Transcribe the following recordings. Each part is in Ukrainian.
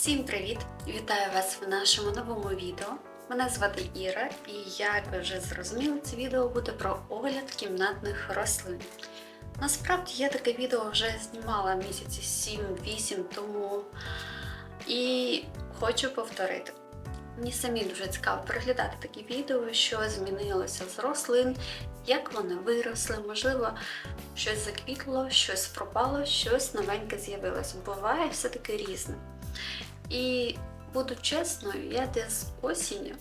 Всім привіт! Вітаю вас в нашому новому відео. Мене звати Іра, і як ви вже зрозуміли, це відео буде про огляд кімнатних рослин. Насправді я таке відео вже знімала місяці 7-8 тому і хочу повторити. Мені самі дуже цікаво переглядати такі відео, що змінилося з рослин, як вони виросли, можливо, щось заквітло, щось пропало, щось новеньке з'явилось. Буває все-таки різне. І буду чесною, я десь осінню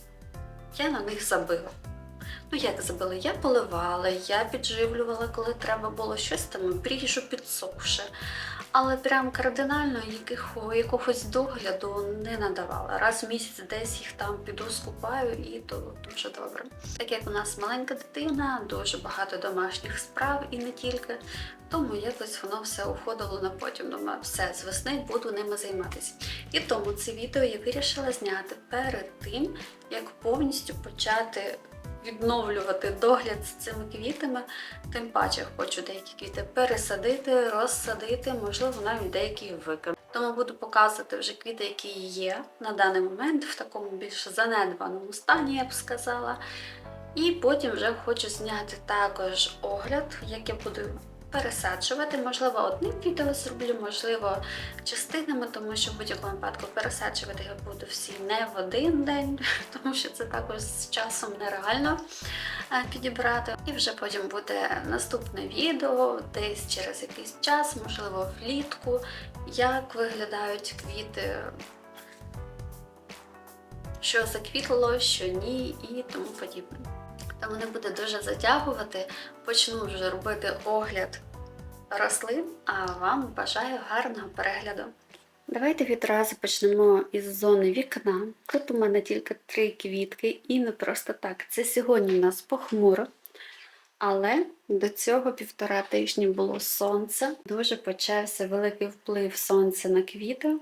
я на них забила. Ну, як забила? Я поливала, я підживлювала, коли треба було щось там бріжу підсохше. Але прям кардинально яких, якогось догляду не надавала. Раз в місяць десь їх там піду скупаю і то дуже добре. Так як у нас маленька дитина, дуже багато домашніх справ і не тільки, тому якось воно все уходило на потім. Думаю, все, з весни буду ними займатися. І тому це відео я вирішила зняти перед тим, як повністю почати відновлювати догляд з цими квітами. Тим паче хочу деякі квіти пересадити, розсадити, можливо, навіть деякі викинути. Тому буду показувати вже квіти, які є на даний момент в такому більш занедбаному стані, я б сказала. І потім вже хочу зняти також огляд, як я буду пересаджувати. Можливо, одним відео зроблю, можливо, частинами, тому що в будь-якому випадку пересаджувати я буду всі не в один день, тому що це також з часом нереально е, підібрати. І вже потім буде наступне відео, десь через якийсь час, можливо, влітку, як виглядають квіти. Що заквітло, що ні, і тому подібне. Тому не буде дуже затягувати. Почну вже робити огляд рослин, а вам бажаю гарного перегляду. Давайте відразу почнемо із зони вікна. Тут у мене тільки три квітки, і не просто так. Це сьогодні у нас похмуро, але до цього півтора тижні було сонце. Дуже почався великий вплив сонця на квіти,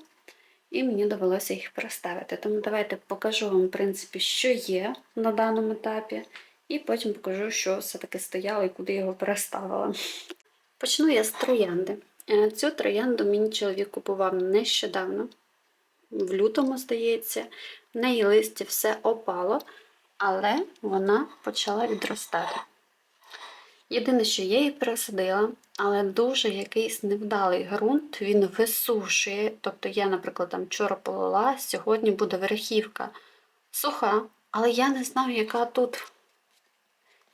і мені довелося їх переставити. Тому давайте покажу вам, в принципі, що є на даному етапі. І потім покажу, що все-таки стояло і куди його переставила. Почну я з троянди. Е, Цю троянду мені чоловік купував нещодавно, в лютому, здається, в неї листя все опало, але вона почала відростати. Єдине, що я її пересадила, але дуже якийсь невдалий ґрунт, він висушує. Тобто я, наприклад, там вчора полила, сьогодні буде верхівка суха, але я не знаю, яка тут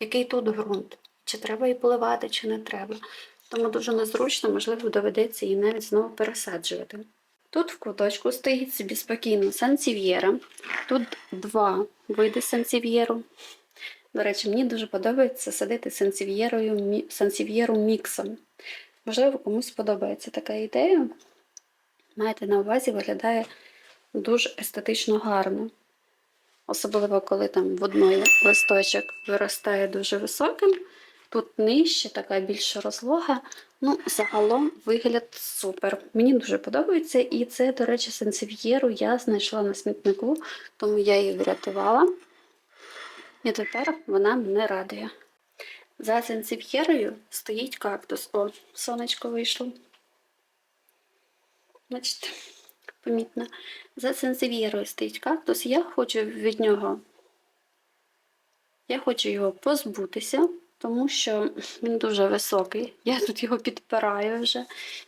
який тут ґрунт, чи треба її поливати, чи не треба. Тому дуже незручно, можливо, доведеться її навіть знову пересаджувати. Тут в куточку стоїть собі спокійно сансів'єра. Тут два види сансів'єру. До речі, мені дуже подобається садити сансів'єру міксом. Можливо, комусь подобається така ідея. Маєте на увазі, виглядає дуже естетично гарно. Особливо, коли там в одної листочок виростає дуже високим, тут нижче, така більш розлога. Ну, загалом вигляд супер. Мені дуже подобається. І це, до речі, сенсив'єру я знайшла на смітнику, тому я її врятувала. І тепер вона мене радує. За сенсив'єрою стоїть кактус. О, сонечко вийшло. Бачите? Помітно. За сенсив'єрою стоїть кактус. Я хочу від нього, я хочу його позбутися, тому що він дуже високий. Я тут його підпираю вже.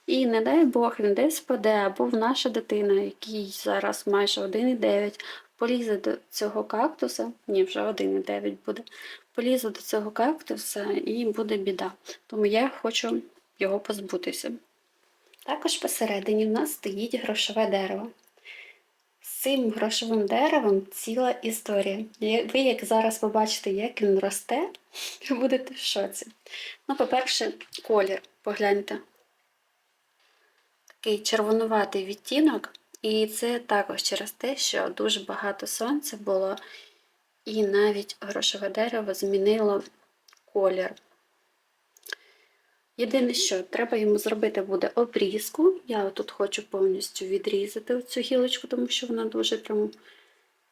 І не дай Бог, він десь паде, або в наша дитина, який зараз майже 1,9, полізе до цього кактуса. Ні, вже 1,9 буде. Полізе до цього кактуса і буде біда. Тому я хочу його позбутися. Також посередині в нас стоїть грошове дерево. З цим грошовим деревом ціла історія. Ви, як зараз побачите, як він росте, будете в шоці. Ну, по-перше, колір, погляньте. Такий червонуватий відтінок, і це також через те, що дуже багато сонця було, і навіть грошове дерево змінило колір. Єдине, що треба йому зробити буде обрізку. Я тут хочу повністю відрізати цю гілочку, тому що вона дуже прям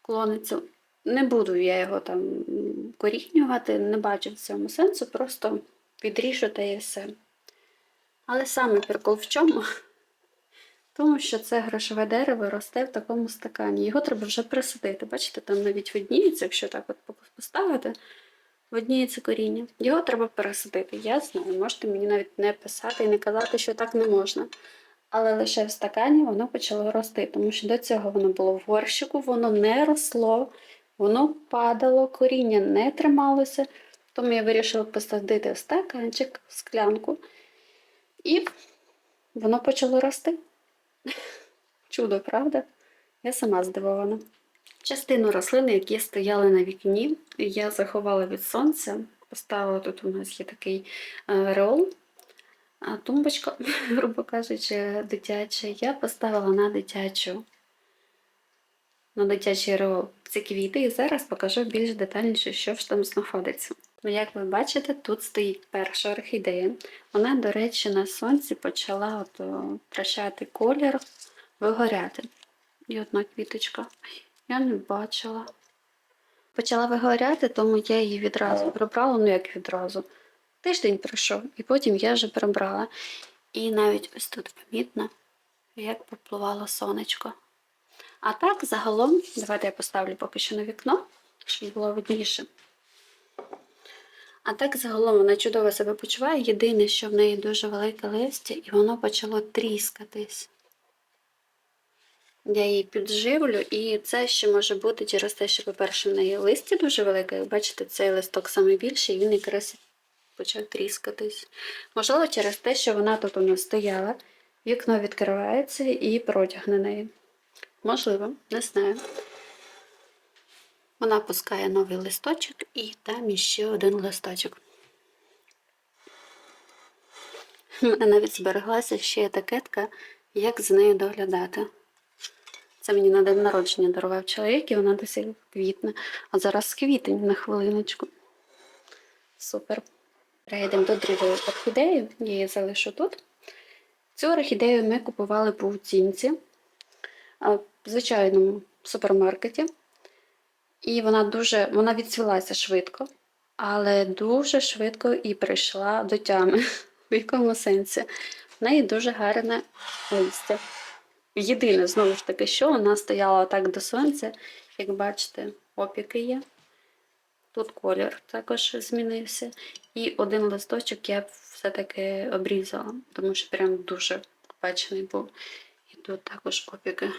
клониться. Не буду я його там корінювати, не бачу в цьому сенсу, просто відріжу та і все. Але саме прикол в чому? Тому що це грошове дерево росте в такому стакані. Його треба вже присадити. Бачите, там навіть видніється, якщо так от поставити, видніється коріння. Його треба пересадити. Я знаю, можете мені навіть не писати і не казати, що так не можна. Але лише в стакані воно почало рости, тому що до цього воно було в горщику, воно не росло, воно падало, коріння не трималося. Тому я вирішила посадити в стаканчик, в склянку, і воно почало рости. Чудо, правда? Я сама здивована. Частину рослин, які стояли на вікні, я заховала від сонця. Поставила тут у нас є такий е, реол, а тумбочка, грубо кажучи, дитяча. Я поставила на дитячу, на дитячий реол ці квіти, і зараз покажу більш детальніше, що ж там знаходиться. Ну, як ви бачите, тут стоїть перша орхідея. Вона, до речі, на сонці почала от, втрачати колір, вигоряти. І одна квіточка. Я не бачила. Почала вигоряти, тому я її відразу прибрала, ну як відразу. Тиждень пройшов, і потім я вже прибрала. І навіть ось тут помітно, як попливало сонечко. А так, загалом, давайте я поставлю поки що на вікно, щоб було видніше. А так загалом вона чудово себе почуває. Єдине, що в неї дуже велике листя, і воно почало тріскатись. Я її підживлю, і це ще може бути через те, що, по-перше, в неї листя дуже велике. Як бачите, цей листок саме більший, і він якраз почав тріскатись. Можливо, через те, що вона тут у нас стояла, вікно відкривається і протяг на неї. Можливо, не знаю. Вона пускає новий листочок і там іще один листочок. У мене навіть збереглася ще етикетка, як з нею доглядати. Це мені на день народження дарував чоловік, і вона досі квітне. А зараз квітень на хвилиночку. Супер. Перейдемо до другої орхідеї, я її залишу тут. Цю орхідею ми купували по оцінці в звичайному супермаркеті. І вона дуже вона відцвілася швидко, але дуже швидко і прийшла до тями. В якому сенсі? В неї дуже гарне листя. Єдине, знову ж таки, що вона стояла так до сонця, як бачите, опіки є. Тут колір також змінився. І один листочок я все-таки обрізала, тому що прям дуже печений був. І тут також опіки.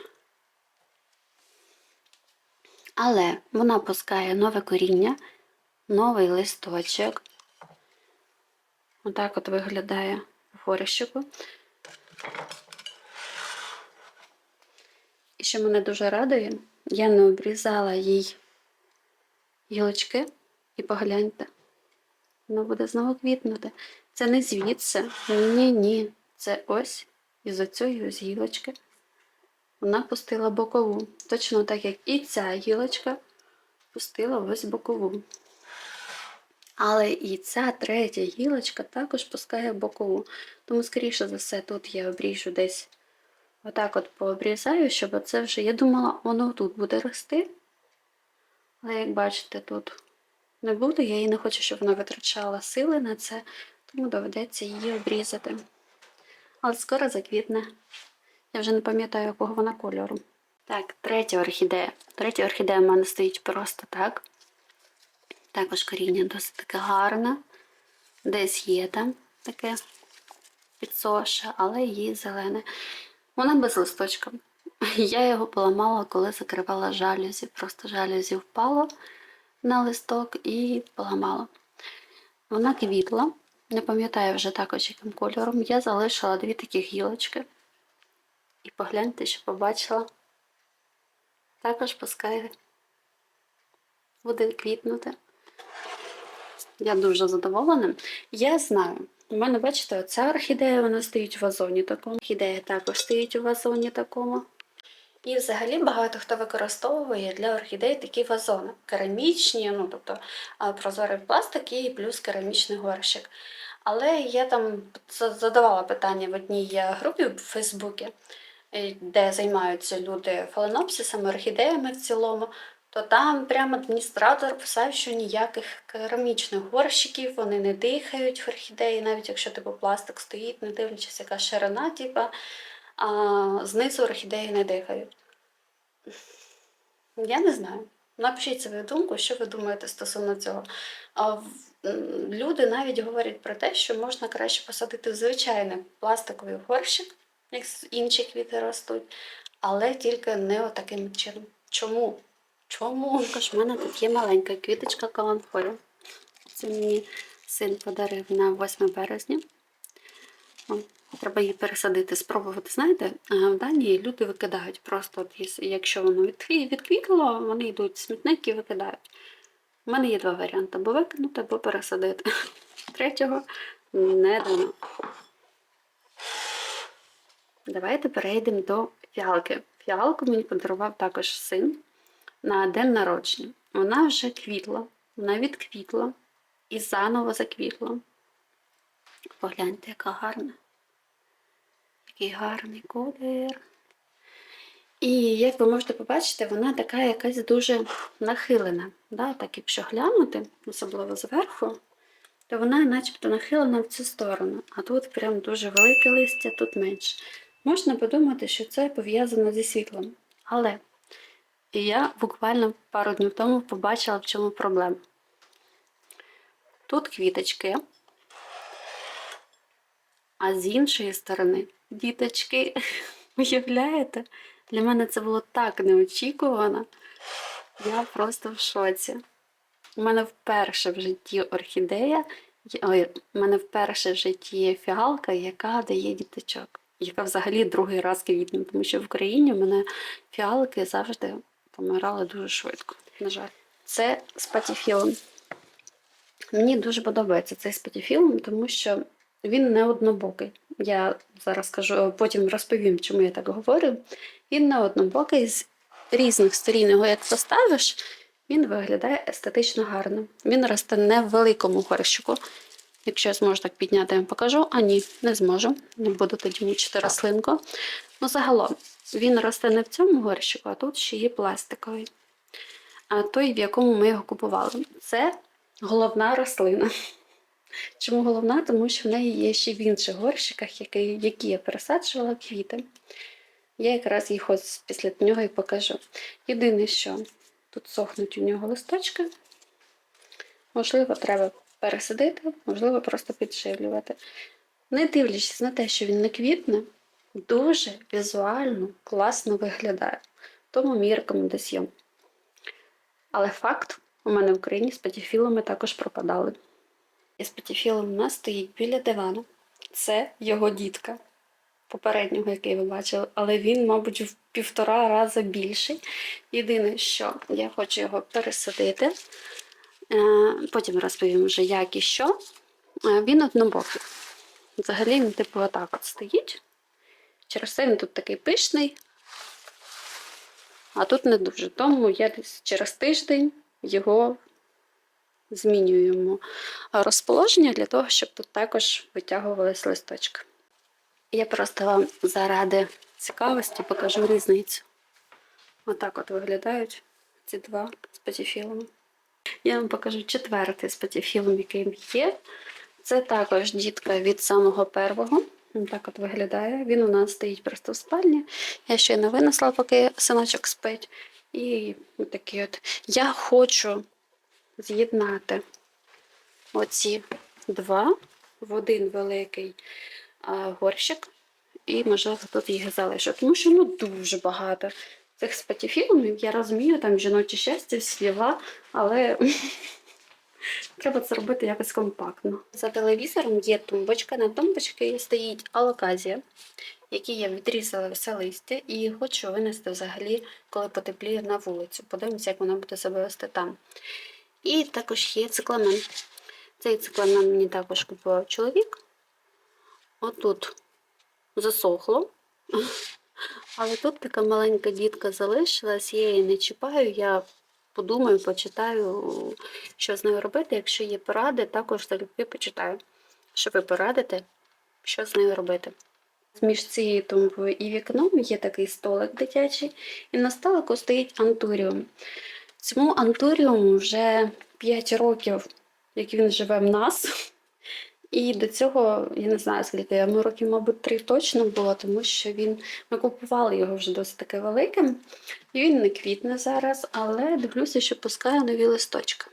Але вона пускає нове коріння, новий листочок. Отак от виглядає в горщику. І що мене дуже радує, я не обрізала їй гілочки і погляньте, воно буде знову квітнути. Це не звідси, ні-ні. Це ось із оцієї ось гілочки вона пустила бокову. Точно так, як і ця гілочка пустила ось бокову. Але і ця третя гілочка також пускає бокову. Тому, скоріше за все, тут я обріжу десь отак от пообрізаю, щоб це вже, я думала, воно тут буде рости. Але, як бачите, тут не буде, я їй не хочу, щоб вона витрачала сили на це, тому доведеться її обрізати. Але скоро заквітне. Я вже не пам'ятаю, якого вона кольору. Так, третя орхідея. Третя орхідея в мене стоїть просто так. Також коріння досить таке гарне. Десь є там таке підсоше, але її зелене. Вона без листочка. Я його поламала, коли закривала жалюзі. Просто жалюзі впало на листок і поламала. Вона квітла, не пам'ятаю вже також, яким кольором. Я залишила дві такі гілочки. І погляньте, що побачила. Також пускай буде квітнути. Я дуже задоволена. Я знаю, у мене, бачите, оця орхідея вона стоїть в вазоні такому. Орхідея також стоїть у вазоні такому. І взагалі багато хто використовує для орхідей такі вазони. Керамічні, ну тобто прозорий пластик і плюс керамічний горщик. Але я там задавала питання в одній групі в Фейсбуці. Е, де займаються люди фаленопсисами, орхідеями в цілому, то там прямо адміністратор писав, що ніяких керамічних горщиків вони не дихають в орхідеї, навіть якщо типу пластик стоїть, не дивлячись, яка ширина, типу, а знизу орхідеї не дихають. Я не знаю. Напишіть свою думку, що ви думаєте стосовно цього. Люди навіть говорять про те, що можна краще посадити в звичайний пластиковий горщик, як інші квіти ростуть, але тільки не отаким чином. Чому? Чому? В мене тут є маленька квіточка каланфору. Це мені син подарив на 8 березня. Треба її пересадити, спробувати. Знаєте, в Данії люди викидають просто, якщо воно відквітло, вони йдуть в смітник і викидають. У мене є два варіанти: або викинути, або пересадити. Третього не дано. Давайте перейдемо до фіалки. Фіалку мені подарував також син на день народження. Вона вже квітла, вона відквітла і заново заквітла. Погляньте, яка гарна. Який гарний колір. І як ви можете побачити, вона така якась дуже нахилена. Да? Так, якщо глянути, особливо зверху, то вона начебто нахилена в цю сторону. А тут прям дуже велике листя, тут менше. Можна подумати, що це пов'язано зі світлом. Але я буквально пару днів тому побачила, в чому проблема. Тут квіточки, а з іншої сторони діточки. Уявляєте? Для мене це було так неочікувано. Я просто в шоці. У мене вперше в житті орхідея, ой, у мене вперше в житті фіалка, яка дає діточок, яка взагалі другий раз квітне, тому що в Україні в мене фіалки завжди помирали дуже швидко. На жаль, це з патіфілом. Мені дуже подобається цей з патіфілом, тому що він не однобокий. Я зараз скажу, потім розповім, чому я так говорю. Він не однобокий, з різних сторін його як поставиш, він виглядає естетично гарно. Він росте не в великому горщику. Якщо я зможу так підняти, я вам покажу. А ні, не зможу. Не буду тоді мучити рослинку. Ну, загалом, він росте не в цьому горщику, а тут ще є пластиковий. А той, в якому ми його купували. Це головна рослина. Чому головна? Тому що в неї є ще в інших горщиках, які, які я пересаджувала квіти. Я якраз їх ось після нього і покажу. Єдине, що тут сохнуть у нього листочки. Можливо, треба пересадити, можливо, просто підживлювати. Не дивлячись на те, що він не квітне, дуже візуально класно виглядає. Тому мій рекомендаціон. Але факт, у мене в Україні з патіфілами також пропадали. І з патіфілом у нас стоїть біля дивану. Це його дітка попереднього, який ви бачили, але він, мабуть, в півтора рази більший. Єдине, що я хочу його пересадити. Е, Потім розповім вже, як і що. Е, Він однобокий. Взагалі він, типу, отак от стоїть. Через це він тут такий пишний, а тут не дуже. Тому я через тиждень його змінюємо розположення для того, щоб тут також витягувались листочки. Я просто вам заради цікавості покажу різницю. Отак от виглядають ці два з патіфілами. Я вам покажу четвертий з патіфілом, який є. Це також дітка від самого первого. Так от виглядає. Він у нас стоїть просто в спальні. Я ще не винесла, поки синочок спить. І такий от. Я хочу з'єднати оці два в один великий горщик. І, можливо, тут їх залишу. Тому що ну дуже багато цих спатіфілмів. Я розумію, там жіноче щастя, сліва, але треба це робити якось компактно. За телевізором є тумбочка. На тумбочці стоїть алоказія, якій я відрізала все листя і хочу винести взагалі, коли потепліє на вулицю. Подивимося, як вона буде себе вести там. І також є цикламен. Цей цикламен мені також купував чоловік. Отут засохло. Але тут така маленька дітка залишилась, я її не чіпаю. Я подумаю, почитаю, що з нею робити. Якщо є поради, також залюбки почитаю, що ви порадите, що з нею робити. Між цією тумбою і вікном є такий столик дитячий, і на столику стоїть антуріум. Цьому антуріуму вже 5 років, як він живе в нас. І до цього, я не знаю, скільки йому років, мабуть, три точно було, тому що він ми купували його вже досить таки великим. І він не квітне зараз, але дивлюся, що пускає нові листочки.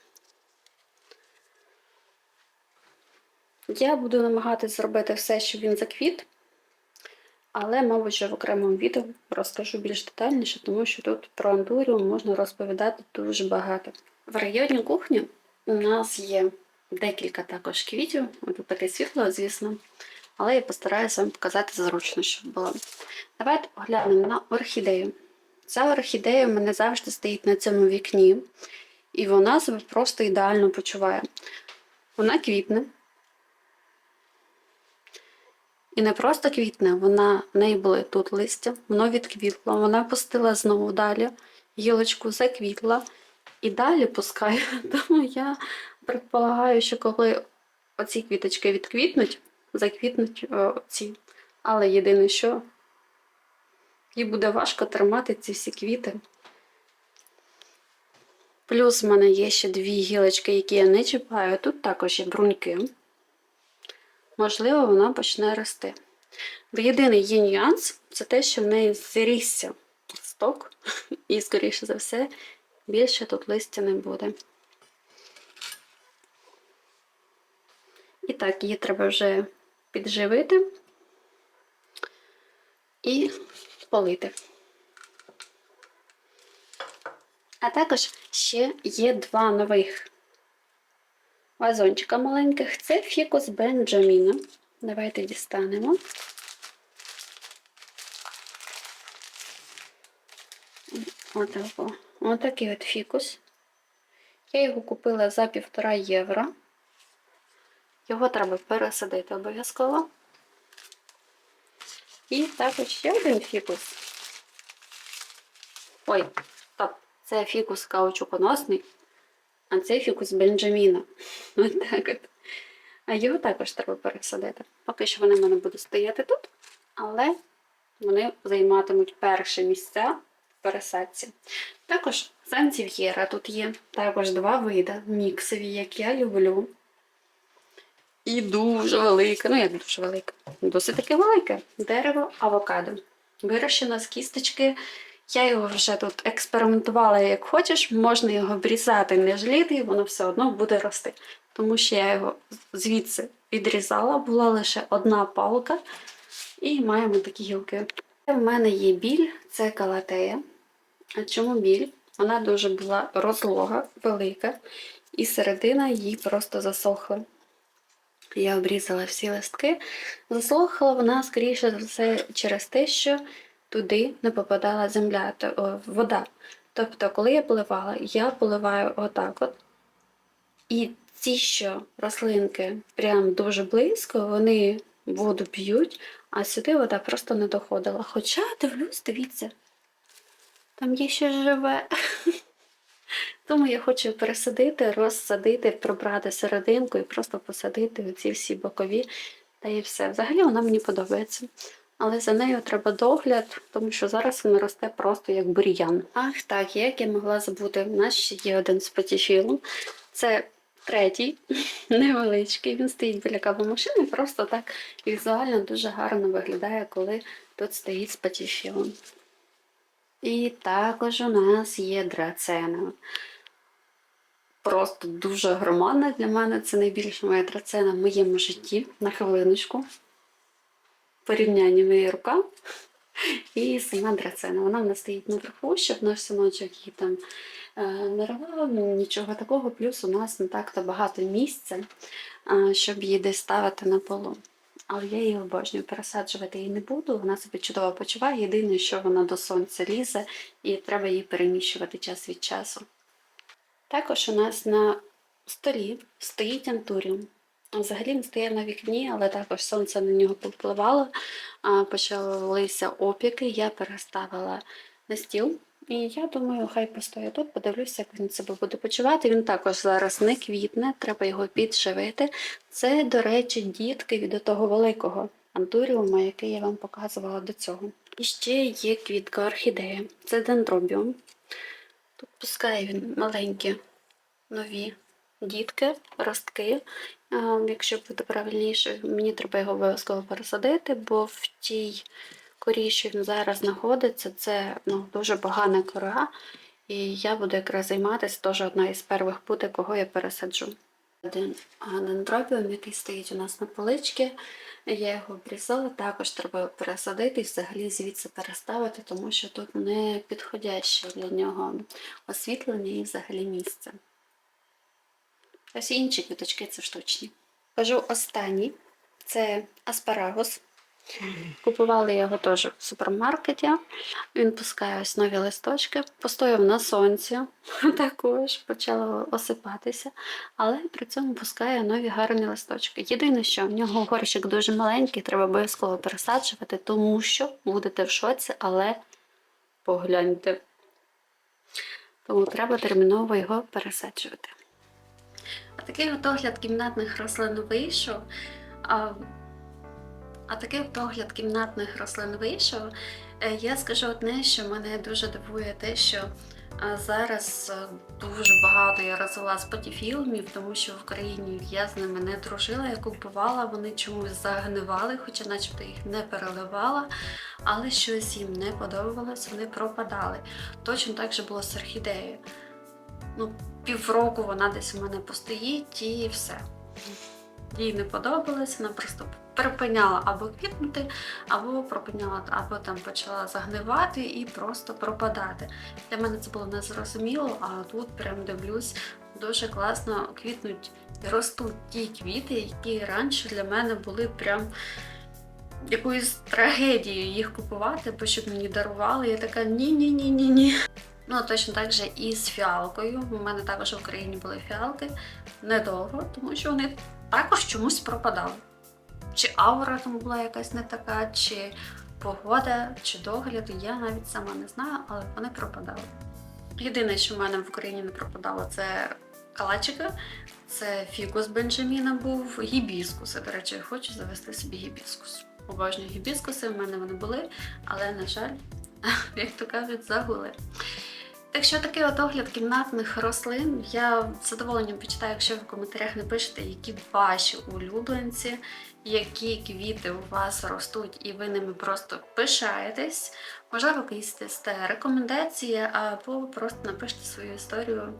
Я буду намагатись зробити все, щоб він заквіт, але, мабуть, вже в окремому відео розкажу більш детальніше, тому що тут про андуріум можна розповідати дуже багато. В районі кухні у нас є декілька також квітів, тут таке світло, звісно, але я постараюся вам показати зручно, щоб було. Давайте поглянемо на орхідею. Ця орхідея в мене завжди стоїть на цьому вікні, і вона себе просто ідеально почуває. Вона квітне. І не просто квітне, вона в неї були тут листя, воно відквітло, вона пустила знову далі, гілочку заквітла і далі пускає. Тому я предполагаю, що коли оці квіточки відквітнуть, заквітнуть о, ці. Але єдине, що їй буде важко тримати ці всі квіти. Плюс в мене є ще дві гілочки, які я не чіпаю. Тут також є бруньки. Можливо, вона почне рости. Єдиний є нюанс це те, що в неї зрісся листок, і, скоріше за все, більше тут листя не буде. І так, її треба вже підживити і полити. А також ще є два нових вазончика маленьких. Це фікус Бенджаміна. Давайте дістанемо. Отакий от фікус. Я його купила за півтора євро. Його треба пересадити обов'язково. І також ще один фікус. Ой, стоп, це фікус каучуконосний, а це фікус Бенджаміна. Ось от. А його також треба пересадити. Поки що вони в мене будуть стояти тут, але вони займатимуть перше місця в пересадці. Також санців'єра тут є. Також два види міксові, як я люблю. І дуже велике, ну як дуже велике, досить таки велике дерево авокадо. Вирощено з кісточки. Я його вже тут експериментувала як хочеш, можна його обрізати, не жаліти, і воно все одно буде рости. Тому що я його звідси відрізала, була лише одна палка, і маємо такі гілки. У мене є біль, це калатея. А чому біль? Вона дуже була розлога, велика, і середина її просто засохла. Я обрізала всі листки. Засохла вона, скоріше за все, через те, що туди не попадала земля, то, о, вода. Тобто, коли я поливала, я поливаю отак от. І ці, що рослинки прям дуже близько, вони воду п'ють, а сюди вода просто не доходила. Хоча, дивлюсь, дивіться, там є ще живе. Тому я хочу пересадити, розсадити, пробрати серединку і просто посадити оці всі бокові та і все. Взагалі вона мені подобається. Але за нею треба догляд, тому що зараз вона росте просто як бур'ян. Ах так, як я могла забути, в нас ще є один спотіфілум. Це третій, невеличкий. Він стоїть біля кавомашини, просто так візуально дуже гарно виглядає, коли тут стоїть спотіфілум. І також у нас є драцена. Просто дуже громадна для мене. Це найбільша моя драцена в моєму житті на хвилиночку. Порівняння моєї рука і сама драцена. Вона в нас стоїть наверху, щоб наш синочок її там е, не рвав, нічого такого. Плюс у нас не так-то багато місця, щоб її десь ставити на полу. Але я її обожнюю, пересаджувати її не буду. Вона себе чудово почуває. Єдине, що вона до сонця лізе, і треба її переміщувати час від часу. Також у нас на столі стоїть антуріум. Взагалі він стояв на вікні, але також сонце на нього попливало, а, почалися опіки. Я переставила на стіл. І я думаю, хай постоє тут, подивлюся, як він себе буде почувати. Він також зараз не квітне, треба його підживити. Це, до речі, дітки від того великого антуріума, який я вам показувала до цього. І ще є квітка орхідея. Це дендробіум. Пускає він маленькі нові дітки, ростки. Якщо буде правильніше, мені треба його обов'язково пересадити, бо в тій корі, що він зараз знаходиться, це ну, дуже погана кора. І я буду якраз займатися, теж одна із перших буде, кого я пересаджу. Один дендробіум, який стоїть у нас на поличці, я його обрізала, також треба пересадити і взагалі звідси переставити, тому що тут не підходяще для нього освітлення і взагалі місце. Ось інші квіточки це штучні. Кажу останній це аспарагус. Купували його теж в супермаркеті. Він пускає ось нові листочки, постояв на сонці, також почало осипатися, але при цьому пускає нові гарні листочки. Єдине, що в нього горщик дуже маленький, треба обов'язково пересаджувати, тому що будете в шоці, але погляньте. Тому треба терміново його пересаджувати. А такий от огляд кімнатних рослин вийшов. А, такий от огляд кімнатних рослин вийшов. Е, Я скажу одне, що мене дуже дивує те, що зараз е, дуже багато я розвела спотіфілмів, тому що в Україні я з ними не дружила, я купувала, вони чомусь загнивали, хоча начебто їх не переливала, але щось їм не подобалось, вони пропадали. Точно так же було з орхідеєю. Ну, півроку вона десь у мене постоїть і все. Їй не подобалось, вона просто припиняла або квітнути, або припиняла, або там почала загнивати і просто пропадати. Для мене це було незрозуміло, а тут прям дивлюсь, дуже класно квітнуть ростуть ті квіти, які раніше для мене були прям якоюсь трагедією їх купувати, бо щоб мені дарували. Я така ні-ні-ні-ні-ні. Ну, точно так же і з фіалкою. У мене також в Україні були фіалки недовго, тому що вони також чомусь пропадали. Чи аура там була якась не така, чи погода, чи догляд, я навіть сама не знаю, але вони пропадали. Єдине, що в мене в Україні не пропадало, це калачики, це фікус Бенджаміна був, гібіскуси. До речі, я хочу завести собі гібіскус. Обожнюю гібіскуси, в мене вони були, але, на жаль, як то кажуть, загули. Так що такий от огляд кімнатних рослин. Я з задоволенням почитаю, якщо ви в коментарях напишете, які ваші улюбленці, які квіти у вас ростуть, і ви ними просто пишаєтесь. Можливо, якісь рекомендації, або просто напишете свою історію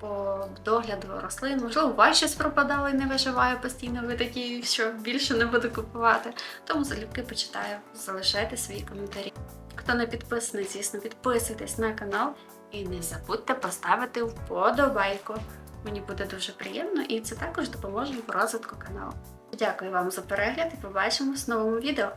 по догляду рослин. Можливо, у вас щось пропадало і не виживає постійно, ви такі, що більше не буду купувати. Тому залюбки почитаю, залишайте свої коментарі. Хто не підписаний, звісно, підписуйтесь на канал і не забудьте поставити вподобайку. Мені буде дуже приємно і це також допоможе в розвитку каналу. Дякую вам за перегляд і побачимось в новому відео.